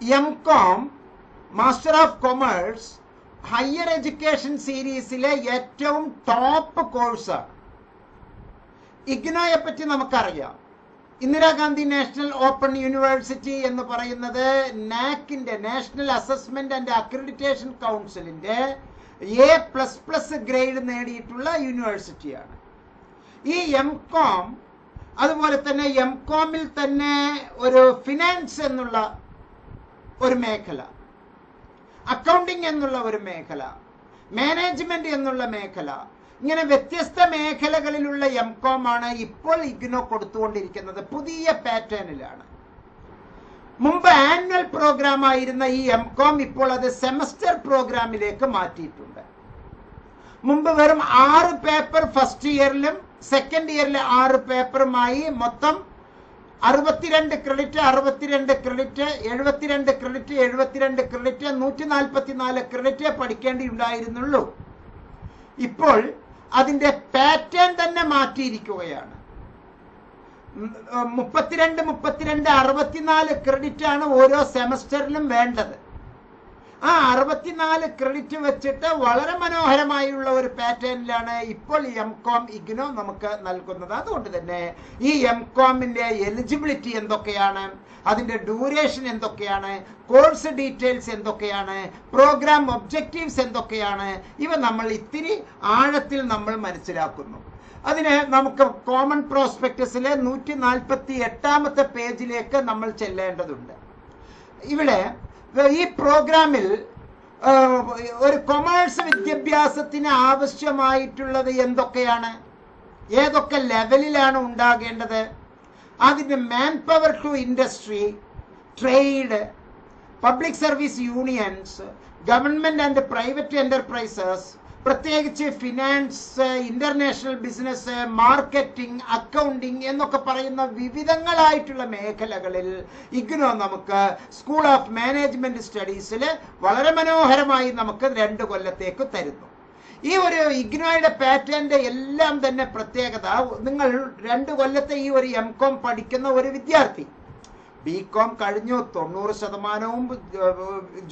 M Com master of commerce higher education സീരീസിലെ ഏറ്റവും top കോഴ്സാണ് ഇഗ്നോയെ പറ്റി നമുക്കറിയാം. ഇന്ദിരാഗാന്ധി നാഷണൽ ഓപ്പൺ യൂണിവേഴ്സിറ്റി എന്ന് പറയുന്നത് നാക്കിന്റെ നാഷണൽ അസസ്മെന്റ് ആൻഡ് അക്രഡിറ്റേഷൻ കൗൺസിലിന്റെ എ പ്ലസ് പ്ലസ് ഗ്രേഡ് നേടിയിട്ടുള്ള യൂണിവേഴ്സിറ്റിയാണ് ഈ എം കോം അതുപോലെ തന്നെ എം കോമിൽ തന്നെ ഒരു ഫിനാൻസ് എന്നുള്ള ഒരു മേഖല. അക്കൗണ്ടിങ് എന്നുള്ള ഒരു മേഖല. മാനേജ്മെന്റ് എന്നുള്ള മേഖല. ഇങ്ങനെ വ്യത്യസ്ത മേഖലകളിലുള്ള എം കോം ആണ് ഇപ്പോൾ ഇഗ്നോ കൊടുത്തുകൊണ്ടിരിക്കുന്നത്. പുതിയ പാറ്റേണിലാണ് മുമ്പ് ആനുവൽ പ്രോഗ്രാം ആയിരുന്ന ഈ എം കോം ഇപ്പോൾ അത് സെമസ്റ്റർ പ്രോഗ്രാമിലേക്ക് മാറ്റിയിട്ടുണ്ട്. മുമ്പ് വെറും ആറ് പേപ്പർ ഫസ്റ്റ് ഇയറിലും സെക്കൻഡ് ഇയറിലെ ആറ് പേപ്പറുമായി മൊത്തം അറുപത്തിരണ്ട് ക്രെഡിറ്റ് അറുപത്തിരണ്ട് ക്രെഡിറ്റ് എഴുപത്തിരണ്ട് ക്രെഡിറ്റ് എഴുപത്തിരണ്ട് ക്രെഡിറ്റ് നൂറ്റി നാൽപ്പത്തി നാല് ക്രെഡിറ്റ് പഠിക്കേണ്ടിയുണ്ടായിരുന്നുള്ളൂ. ഇപ്പോൾ അതിന്റെ പാറ്റേൺ തന്നെ മാറ്റിയിരിക്കുകയാണ്. മുപ്പത്തിരണ്ട് മുപ്പത്തിരണ്ട് അറുപത്തിനാല് ക്രെഡിറ്റ് ആണ് ഓരോ സെമസ്റ്ററിലും വേണ്ടത്. ആ അറുപത്തിനാല് ക്രെഡിറ്റ് വെച്ചിട്ട് വളരെ മനോഹരമായുള്ള ഒരു പാറ്റേണിലാണ് ഇപ്പോൾ എം കോം ഇഗ്നോ നമുക്ക് നൽകുന്നത്. അതുകൊണ്ട് തന്നെ ഈ എം കോമിന്റെ എലിജിബിലിറ്റി എന്തൊക്കെയാണ്? അതിന്റെ ഡ്യൂറേഷൻ എന്തൊക്കെയാണ്? കോഴ്സ് ഡീറ്റെയിൽസ് എന്തൊക്കെയാണ്? പ്രോഗ്രാം ഒബ്ജക്റ്റീവ്സ് എന്തൊക്കെയാണ്? ഇവ നമ്മൾ ഇത്തിരി ആഴത്തിൽ നമ്മൾ മനസ്സിലാക്കുന്നു. അതിന് നമുക്ക് കോമൺ പ്രോസ്പെക്ടസിലെ നൂറ്റി നാൽപ്പത്തി എട്ടാമത്തെ പേജിലേക്ക് നമ്മൾ ചെല്ലേണ്ടതുണ്ട്. ഇവിടെ ഈ പ്രോഗ്രാമിൽ ഒരു കൊമേഴ്സ് വിദ്യാഭ്യാസത്തിന് ആവശ്യമായിട്ടുള്ളത് എന്തൊക്കെയാണ്? ഏതൊക്കെ ലെവലിലാണ് ഉണ്ടാകേണ്ടത്? അതിന്റെ man power to industry trade public service unions government and private enterprises പ്രത്യേകിച്ച് finance international business marketing accounting എന്നൊക്കെ പറയുന്ന വിവിധങ്ങളായിട്ടുള്ള മേഖലകളിൽ ഇഗ്നോ നമുക്ക് സ്കൂൾ ഓഫ് മാനേജ്മെന്റ് സ്റ്റഡീസിൽ വളരെ മനോഹരമായി നമുക്ക് രണ്ട് കൊല്ലത്തേക്ക് തരുന്നു. ഈ ഒരു ഇഗ്നോയുടെ പാറ്റേണിന്റെ എല്ലാം തന്നെ പ്രത്യേകത നിങ്ങൾ രണ്ട് കൊല്ലത്തെ ഈ ഒരു എം കോം പഠിക്കുന്ന ഒരു വിദ്യാർത്ഥി. ബി കോം കഴിഞ്ഞു തൊണ്ണൂറ് ശതമാനവും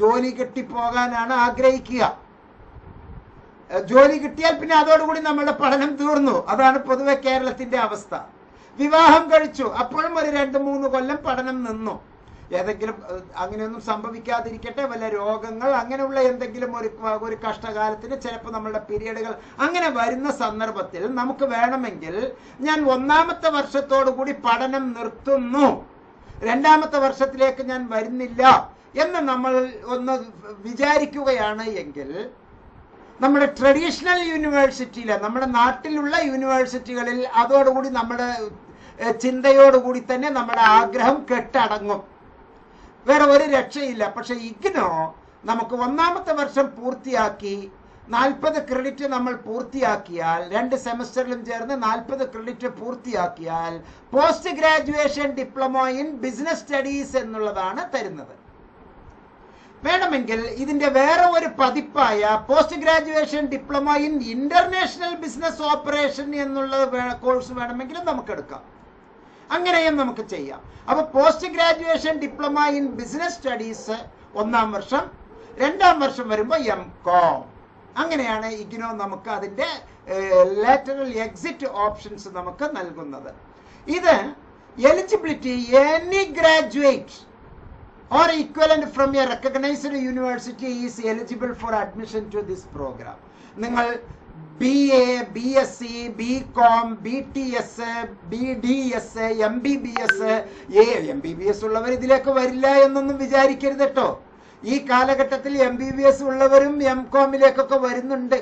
ജോലി കെട്ടിപ്പോകാനാണ് ആഗ്രഹിക്കുക. ജോലി കിട്ടിയാൽ പിന്നെ അതോടുകൂടി നമ്മളുടെ പഠനം തീർന്നു. അതാണ് പൊതുവെ കേരളത്തിന്റെ അവസ്ഥ. വിവാഹം കഴിച്ചു. അപ്പോഴും ഒരു രണ്ട് മൂന്ന് കൊല്ലം പഠനം നിന്നു. ഏതെങ്കിലും അങ്ങനെയൊന്നും സംഭവിക്കാതിരിക്കട്ടെ. വല്ല രോഗങ്ങൾ അങ്ങനെയുള്ള എന്തെങ്കിലും ഒരു ഒരു കഷ്ടകാലത്തിന് ചിലപ്പോൾ നമ്മളുടെ പീരീഡുകൾ അങ്ങനെ വരുന്ന സന്ദർഭത്തിൽ നമുക്ക് വേണമെങ്കിൽ ഞാൻ ഒന്നാമത്തെ വർഷത്തോടു കൂടി പഠനം നിർത്തുന്നു. രണ്ടാമത്തെ വർഷത്തിലേക്ക് ഞാൻ വരുന്നില്ല എന്ന് നമ്മൾ ഒന്ന് വിചാരിക്കുകയാണ് എങ്കിൽ നമ്മുടെ ട്രഡീഷണൽ യൂണിവേഴ്സിറ്റിയിലെ നമ്മുടെ നാട്ടിലുള്ള യൂണിവേഴ്സിറ്റികളിൽ അതോടുകൂടി നമ്മുടെ ചിന്തയോടുകൂടി തന്നെ നമ്മുടെ ആഗ്രഹം കെട്ടടങ്ങും. വേറെ ഒരു രക്ഷയില്ല. പക്ഷെ ഇഗ്നോ നമുക്ക് ഒന്നാമത്തെ വർഷം പൂർത്തിയാക്കി നാൽപ്പത് ക്രെഡിറ്റ് നമ്മൾ പൂർത്തിയാക്കിയാൽ രണ്ട് സെമസ്റ്ററിലും ചേർന്ന് നാൽപ്പത് credit പൂർത്തിയാക്കിയാൽ post graduation diploma in business studies എന്നുള്ളതാണ് തരുന്നത്. വേണമെങ്കിൽ ഇതിന്റെ വേറെ ഒരു പതിപ്പായ post graduation diploma in international business operation എന്നുള്ള കോഴ്സ് വേണമെങ്കിലും നമുക്ക് എടുക്കാം അങ്ങനെയും നമുക്ക് ചെയ്യാം. അപ്പൊ post graduation diploma in business studies ഒന്നാം വർഷം രണ്ടാം വർഷം വരുമ്പോൾ എം കോം. അങ്ങനെയാണ് ഇഗ്നോ നമുക്ക് അതിന്റെ ലാറ്ററൽ എക്സിറ്റ് ഓപ്ഷൻസ് നമുക്ക് നൽകുന്നത്. ഇത് eligibility any graduate or equivalent from a recognized university is eligible for admission to this program. നിങ്ങൾ B A B S C B Com B T S B D S M B B S A M B B S ഉള്ളവർ ഇതിലേക്ക് വരില്ല എന്നൊന്നും വിചാരിക്കരുത് കേട്ടോ ഈ കാലഘട്ടത്തിൽ M B B S ഉള്ളവരും എം കോമിലേക്കൊക്കെ വരുന്നുണ്ട്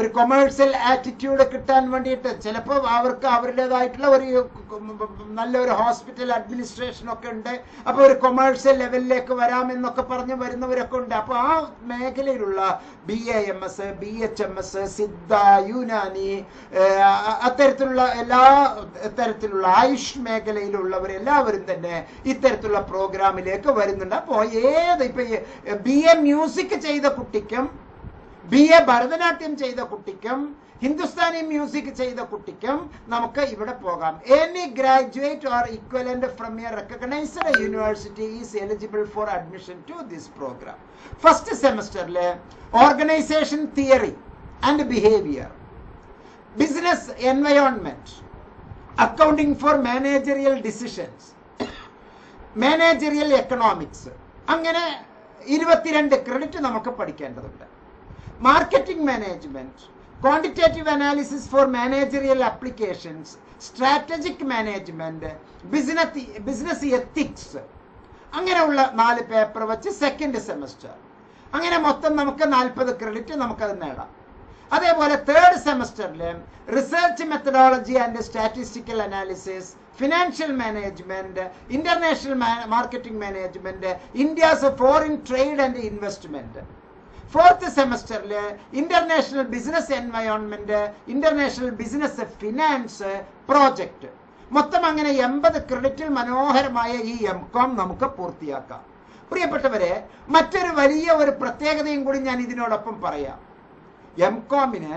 ഒരു കൊമേഴ്സ്യൽ ആറ്റിറ്റ്യൂഡ് കിട്ടാൻ വേണ്ടിയിട്ട് ചിലപ്പോൾ അവർക്ക് അവരുടേതായിട്ടുള്ള ഒരു നല്ലൊരു ഹോസ്പിറ്റൽ അഡ്മിനിസ്ട്രേഷനൊക്കെ ഉണ്ട്. അപ്പോൾ ഒരു കൊമേഴ്സ്യൽ ലെവലിലേക്ക് വരാമെന്നൊക്കെ പറഞ്ഞ് വരുന്നവരൊക്കെ ഉണ്ട്. അപ്പോൾ ആ മേഖലയിലുള്ള B A M S B H M S Siddha Unani അത്തരത്തിലുള്ള എല്ലാ തരത്തിലുള്ള ആയുഷ് മേഖലയിലുള്ളവർ എല്ലാവരും തന്നെ ഇത്തരത്തിലുള്ള പ്രോഗ്രാമിലേക്ക് വരുന്നുണ്ട്. അപ്പോൾ ഏത് ഇപ്പം ബി എ മ്യൂസിക് ചെയ്ത കുട്ടിക്കും ബി എ ഭരതനാട്യം ചെയ്ത കുട്ടിക്കും ഹിന്ദുസ്ഥാനി മ്യൂസിക് ചെയ്ത കുട്ടിക്കും നമുക്ക് ഇവിടെ പോകാം. Any graduate or equivalent from a recognised university is eligible for admission to this programme first സെമസ്റ്ററിൽ organisation theory and behaviour business environment accounting for managerial decisions managerial economics അങ്ങനെ ഇരുപത്തിരണ്ട് ക്രെഡിറ്റ് നമുക്ക് പഠിക്കേണ്ടതുണ്ട്. Marketing management quantitative analysis for managerial applications strategic management business ethics അങ്ങനെയുള്ള നാല് paper വെച്ച് second semester അങ്ങനെ മൊത്തം നമുക്ക് നാൽപ്പത് ക്രെഡിറ്റ് നമുക്കത് നേടാം. അതേപോലെ തേർഡ് സെമസ്റ്ററിൽ research methodology and statistical analysis financial management international marketing management India's foreign trade and investment fourth സെമസ്റ്ററിൽ international business environment international business finance project മൊത്തം അങ്ങനെ എൺപത് ക്രെഡിറ്റിൽ മനോഹരമായ ഈ എം കോം നമുക്ക് പൂർത്തിയാക്കാം. പ്രിയപ്പെട്ടവരെ മറ്റൊരു വലിയ ഒരു പ്രത്യേകതയും കൂടി ഞാൻ ഇതിനോടൊപ്പം പറയാം. എം കോമിന്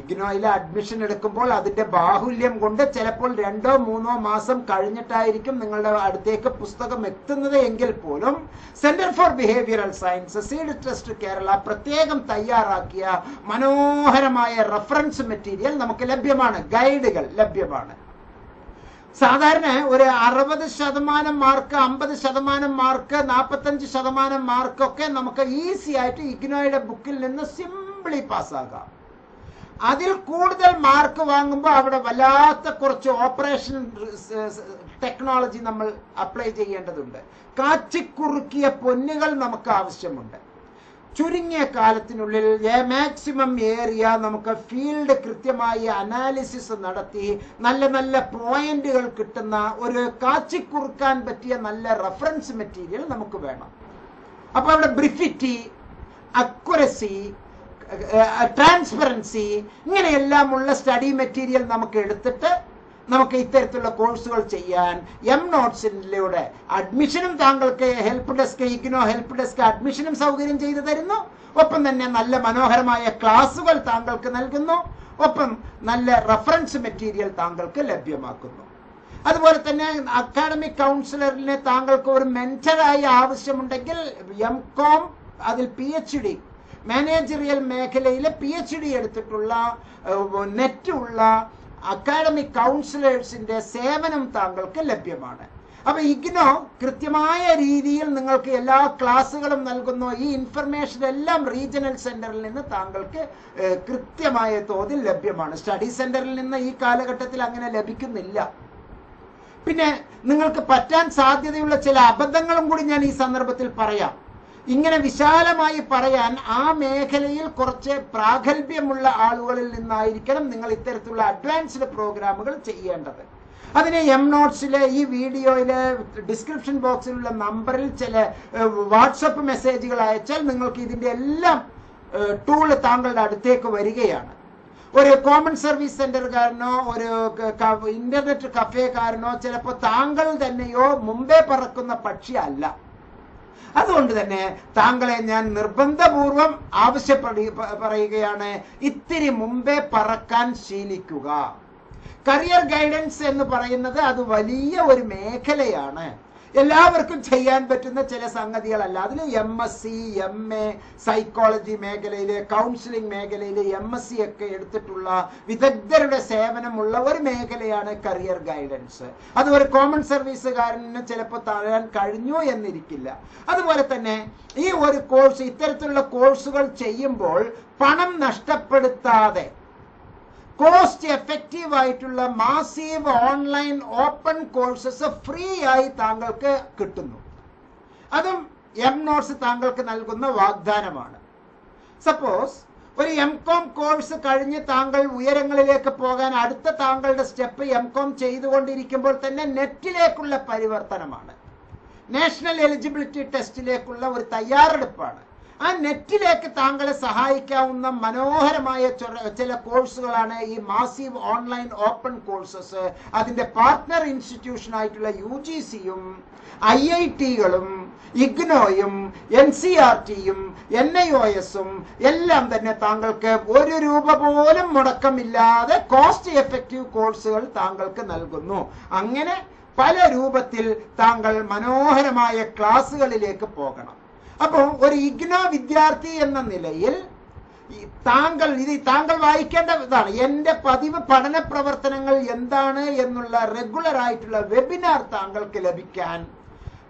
ഇഗ്നോയിൽ അഡ്മിഷൻ എടുക്കുമ്പോൾ അതിന്റെ ബാഹുല്യം കൊണ്ട് ചിലപ്പോൾ രണ്ടോ മൂന്നോ മാസം കഴിഞ്ഞിട്ടായിരിക്കും നിങ്ങളുടെ അടുത്തേക്ക് പുസ്തകം എത്തുന്നത് എങ്കിൽ പോലും centre for behavioural science seed trust Kerala പ്രത്യേകം തയ്യാറാക്കിയ മനോഹരമായ റെഫറൻസ് മെറ്റീരിയൽ നമുക്ക് ലഭ്യമാണ്. ഗൈഡുകൾ ലഭ്യമാണ്. സാധാരണ ഒരു അറുപത് ശതമാനം മാർക്ക് അമ്പത് ശതമാനം മാർക്ക് നാൽപ്പത്തഞ്ച് ശതമാനം മാർക്കൊക്കെ നമുക്ക് ഈസി ആയിട്ട് ഇഗ്നോയുടെ ബുക്കിൽ നിന്ന് സിംപിളി പാസ്സാകാം അതിൽ കൂടുതൽ മാർക്ക് വാങ്ങുമ്പോൾ അവിടെ വല്ലാത്ത കുറച്ച് ഓപ്പറേഷൻ ടെക്നോളജി നമ്മൾ അപ്ലൈ ചെയ്യേണ്ടതുണ്ട്. കാച്ചിക്കുറുക്കിയ പൊന്നുകൾ നമുക്ക് ആവശ്യമുണ്ട്. ചുരുങ്ങിയ കാലത്തിനുള്ളിൽ മാക്സിമം ഏരിയ നമുക്ക് ഫീൽഡ് കൃത്യമായി അനാലിസിസ് നടത്തി നല്ല നല്ല പോയിന്റുകൾ കിട്ടുന്ന ഒരു കാച്ചിക്കുറുക്കാൻ പറ്റിയ നല്ല റെഫറൻസ് മെറ്റീരിയൽ നമുക്ക് വേണം. അപ്പോൾ അവിടെ ബ്രിഫിറ്റി അക്യുറസി ട്രാൻസ്പെറൻസി ഇങ്ങനെയെല്ലാം ഉള്ള സ്റ്റഡി മെറ്റീരിയൽ നമുക്ക് എടുത്തിട്ട് നമുക്ക് ഇത്തരത്തിലുള്ള കോഴ്സുകൾ ചെയ്യാൻ എം നോട്ട്സിലൂടെ അഡ്മിഷനും താങ്കൾക്ക് help desk IGNOU help desk അഡ്മിഷനും സൗകര്യം ചെയ്തു തരുന്നു. ഒപ്പം തന്നെ നല്ല മനോഹരമായ ക്ലാസുകൾ താങ്കൾക്ക് നൽകുന്നു. ഒപ്പം നല്ല റഫറൻസ് മെറ്റീരിയൽ താങ്കൾക്ക് ലഭ്യമാക്കുന്നു. അതുപോലെ തന്നെ അക്കാഡമിക് കൗൺസിലറിനെ താങ്കൾക്ക് ഒരു മെന്ററായി ആവശ്യമുണ്ടെങ്കിൽ എം കോം അതിൽ പി എച്ച് ഡി മാനേജറിയൽ മേഖലയിലെ പി എച്ച് ഡി എടുത്തിട്ടുള്ള നെറ്റ് ഉള്ള അക്കാഡമിക് കൗൺസിലേഴ്സിന്റെ സേവനം താങ്കൾക്ക് ലഭ്യമാണ്. അപ്പൊ ഇഗ്നോ കൃത്യമായ രീതിയിൽ നിങ്ങൾക്ക് എല്ലാ ക്ലാസ്സുകളും നൽകുന്നു. ഈ ഇൻഫർമേഷൻ എല്ലാം റീജിയണൽ സെന്ററിൽ നിന്ന് താങ്കൾക്ക് കൃത്യമായ തോതിൽ ലഭ്യമാണ്. സ്റ്റഡി സെന്ററിൽ നിന്ന് ഈ കാലഘട്ടത്തിൽ അങ്ങനെ ലഭിക്കുന്നില്ല. പിന്നെ നിങ്ങൾക്ക് പറ്റാൻ സാധ്യതയുള്ള ചില അബദ്ധങ്ങളും കൂടി ഞാൻ ഈ സന്ദർഭത്തിൽ പറയാം. ഇങ്ങനെ വിശാലമായി പറയാൻ ആ മേഖലയിൽ കുറച്ച് പ്രാഗൽഭ്യമുള്ള ആളുകളിൽ നിന്നായിരിക്കണം നിങ്ങൾ ഇത്തരത്തിലുള്ള അഡ്വാൻസ്ഡ് പ്രോഗ്രാമുകൾ ചെയ്യേണ്ടത്. അതിന് എം നോട്ട്സിലെ ഈ വീഡിയോയിലെ ഡിസ്ക്രിപ്ഷൻ ബോക്സിലുള്ള നമ്പറിൽ ചില വാട്സപ്പ് മെസ്സേജുകൾ അയച്ചാൽ നിങ്ങൾക്ക് ഇതിന്റെ എല്ലാം ടൂൾ താങ്കളുടെ അടുത്തേക്ക് വരികയാണ്. ഒരു കോമൺ സർവീസ് സെന്ററുകാരനോ ഒരു ഇന്റർനെറ്റ് കഫേക്കാരനോ ചിലപ്പോൾ താങ്കൾ തന്നെയോ മുമ്പേ പറക്കുന്ന പക്ഷി അല്ല. അതുകൊണ്ട് തന്നെ താങ്കളെ ഞാൻ നിർബന്ധപൂർവം ആവശ്യപ്പെടു പറയുകയാണ് ഇത്തിരി മുമ്പേ പറക്കാൻ ശീലിക്കുക. കരിയർ ഗൈഡൻസ് എന്ന് പറയുന്നത് അത് വലിയ ഒരു മേഖലയാണ്. എല്ലാവർക്കും ചെയ്യാൻ പറ്റുന്ന ചില സംഗതികളല്ല. അതിൽ M S C M A psychology മേഖലയിൽ കൗൺസിലിംഗ് മേഖലയിൽ എം എസ് സി ഒക്കെ എടുത്തിട്ടുള്ള വിദഗ്ധരുടെ സേവനമുള്ള ഒരു മേഖലയാണ് കരിയർ ഗൈഡൻസ് അത് ഒരു കോമൺ സർവീസുകാരന് ചിലപ്പോൾ തരാൻ കഴിഞ്ഞു എന്നിരിക്കില്ല. അതുപോലെ തന്നെ ഈ ഒരു കോഴ്സ് ഇത്തരത്തിലുള്ള കോഴ്സുകൾ ചെയ്യുമ്പോൾ പണം നഷ്ടപ്പെടുത്താതെ കോസ്റ്റ് എഫക്റ്റീവ് ആയിട്ടുള്ള massive online open courses free ആയി താങ്കൾക്ക് കിട്ടുന്നു. അതും എം നോട്ട്സ് താങ്കൾക്ക് നൽകുന്ന വാഗ്ദാനമാണ്. സപ്പോസ് ഒരു എം കോം കോഴ്സ് കഴിഞ്ഞ് താങ്കൾ ഉയരങ്ങളിലേക്ക് പോകാൻ അടുത്ത താങ്കളുടെ സ്റ്റെപ്പ് എം കോം ചെയ്തുകൊണ്ടിരിക്കുമ്പോൾ തന്നെ നെറ്റിലേക്കുള്ള പരിവർത്തനമാണ്. നാഷണൽ എലിജിബിലിറ്റി ടെസ്റ്റിലേക്കുള്ള ഒരു തയ്യാറെടുപ്പാണ്. ആ നെറ്റിലേക്ക് താങ്കളെ സഹായിക്കാവുന്ന മനോഹരമായ ചില കോഴ്സുകളാണ് ഈ മാസീവ് ഓൺലൈൻ ഓപ്പൺ കോഴ്സസ് അതിന്റെ പാർട്ട്ണർ ഇൻസ്റ്റിറ്റ്യൂഷൻ ആയിട്ടുള്ള യു ജി സിയും ഐ ഐ ടികളും ഇഗ്നോയും എൻ സി ആർ ടിയും എൻ ഐ ഒ എസും എല്ലാം തന്നെ താങ്കൾക്ക് ഒരു രൂപ പോലും മുടക്കമില്ലാതെ കോസ്റ്റ് എഫക്റ്റീവ് കോഴ്സുകൾ താങ്കൾക്ക് നൽകുന്നു. അങ്ങനെ പല രൂപത്തിൽ താങ്കൾ മനോഹരമായ ക്ലാസ്സുകളിലേക്ക് പോകണം. അപ്പോൾ ഒരു ഇഗ്നോ വിദ്യാർത്ഥി എന്ന നിലയിൽ താങ്കൾ ഇത് താങ്കൾ വായിക്കേണ്ട ഇതാണ്. എന്റെ പതിവ് പഠന പ്രവർത്തനങ്ങൾ എന്താണ് എന്നുള്ള റെഗുലർ ആയിട്ടുള്ള വെബിനാർ താങ്കൾക്ക് ലഭിക്കാൻ.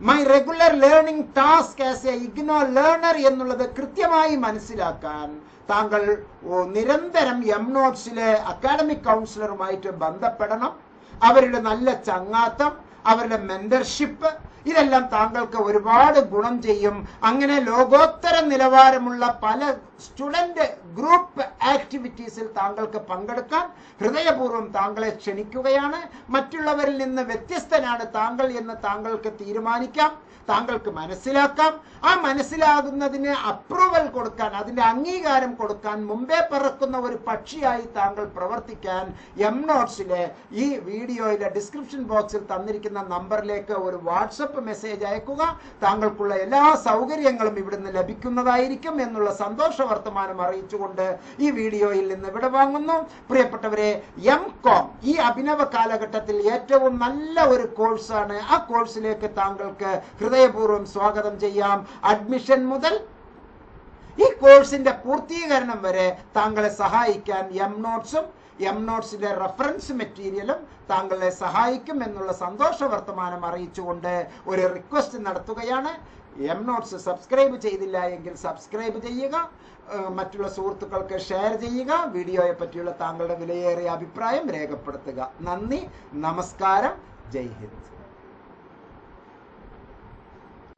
My regular learning task as a IGNOU learner എന്നുള്ളത് കൃത്യമായി മനസ്സിലാക്കാൻ താങ്കൾ നിരന്തരം എം നോട്ട്സിലെ അക്കാഡമിക് കൗൺസിലറുമായിട്ട് ബന്ധപ്പെടണം. അവരുടെ നല്ല ചങ്ങാത്തം അവരുടെ മെന്റർഷിപ്പ് ഇതെല്ലാം താങ്കൾക്ക് ഒരുപാട് ഗുണം ചെയ്യും. അങ്ങനെ ലോകോത്തര നിലവാരമുള്ള പല സ്റ്റുഡന്റ് ഗ്രൂപ്പ് ആക്ടിവിറ്റീസിൽ താങ്കൾക്ക് പങ്കെടുക്കാൻ ഹൃദയപൂർവം താങ്കളെ ക്ഷണിക്കുകയാണ്. മറ്റുള്ളവരിൽ നിന്ന് വ്യത്യസ്തനാണ് താങ്കൾ എന്ന് താങ്കൾക്ക് തീരുമാനിക്കാം. താങ്കൾക്ക് മനസ്സിലാക്കാം. ആ മനസ്സിലാകുന്നതിന് അപ്രൂവൽ കൊടുക്കാൻ അതിന്റെ അംഗീകാരം കൊടുക്കാൻ മുമ്പേ പറക്കുന്ന ഒരു പക്ഷിയായി താങ്കൾ പ്രവർത്തിക്കാൻ എം നോട്ട്സിലെ ഈ വീഡിയോയിലെ ഡിസ്ക്രിപ്ഷൻ ബോക്സിൽ തന്നിരിക്കുന്ന നമ്പറിലേക്ക് ഒരു വാട്സപ്പ് മെസ്സേജ് അയക്കുക. താങ്കൾക്കുള്ള എല്ലാ സൗകര്യങ്ങളും ഇവിടുന്ന് ലഭിക്കുന്നതായിരിക്കും എന്നുള്ള സന്തോഷ വർത്തമാനം അറിയിച്ചുകൊണ്ട് ഈ വീഡിയോയിൽ നിന്ന് ഇവിടെ വാങ്ങുന്നു. പ്രിയപ്പെട്ടവരെ എം കോം ഈ അഭിനവ കാലഘട്ടത്തിൽ ഏറ്റവും നല്ല ഒരു കോഴ്സാണ് ആ കോഴ്സിലേക്ക് താങ്കൾക്ക് ഹൃദയപൂർവം സ്വാഗതം ചെയ്യാം. അഡ്മിഷൻ മുതൽ ഈ കോഴ്സിന്റെ പൂർത്തീകരണം വരെ താങ്കളെ സഹായിക്കാൻ എം നോട്ട്സും എം നോട്ട്സിന്റെ റെഫറൻസ് മെറ്റീരിയലും താങ്കളെ സഹായിക്കും എന്നുള്ള സന്തോഷ വർത്തമാനം അറിയിച്ചുകൊണ്ട് ഒരു റിക്വസ്റ്റ് നടത്തുകയാണ്. എം നോട്ട്സ് സബ്സ്ക്രൈബ് ചെയ്തില്ല എങ്കിൽ സബ്സ്ക്രൈബ് ചെയ്യുക. മറ്റുള്ള സുഹൃത്തുക്കൾക്ക് ഷെയർ ചെയ്യുക. വീഡിയോയെ പറ്റിയുള്ള താങ്കളുടെ വിലയേറിയ അഭിപ്രായം രേഖപ്പെടുത്തുക. നന്ദി. നമസ്കാരം. ജയ് ഹിന്ദ്.